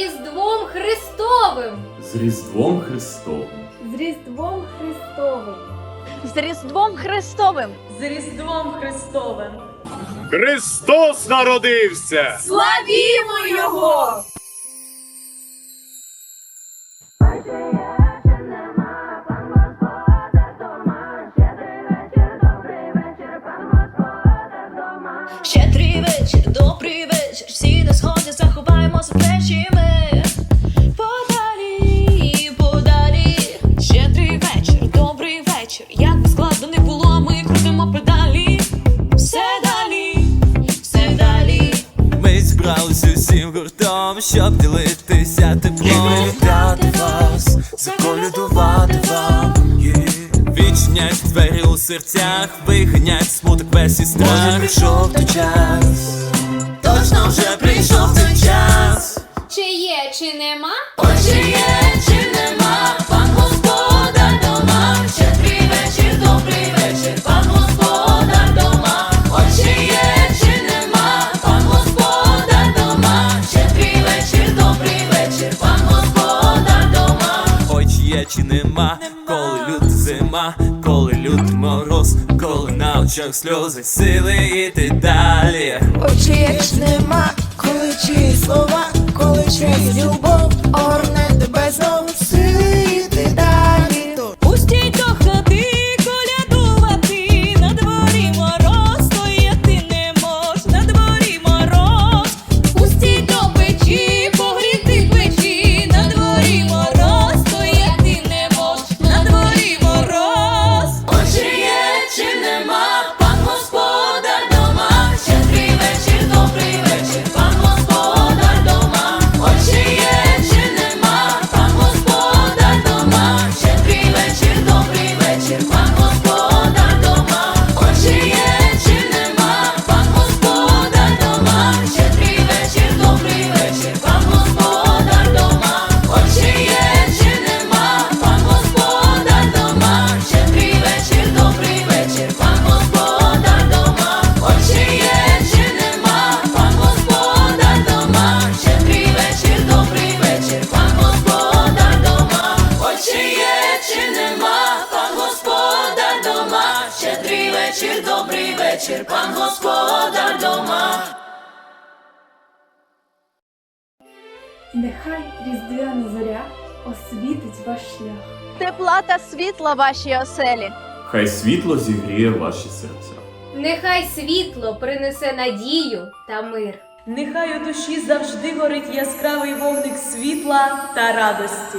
Різдвом Христовим! З Різдвом Христовим. З Різдвом Христовим. З Різдвом Христовим! З Різдвом Христовим. Христос народився! Славімо Його! Щедрий вечір, добрий вечір, гуртом, щоб ділитися теплом. І привітати вас, заколядувати вам. Відчинять двері у серцях, виганять смуток весь і страх. Може прийшов той час, точно вже прийшов той час. Чи є, чи нема? Чи нема, коли люд зима, коли люд мороз, коли на очах сльози, сили йти далі. Очі як нема, коли чиї слова, коли чиї любов, вечір, пан господар дома. Нехай різдвяна зоря освітить ваш шлях. Тепла та світла вашій оселі! Хай світло зігріє ваші серця. Нехай світло принесе надію та мир. Нехай у душі завжди горить яскравий вогник світла та радості.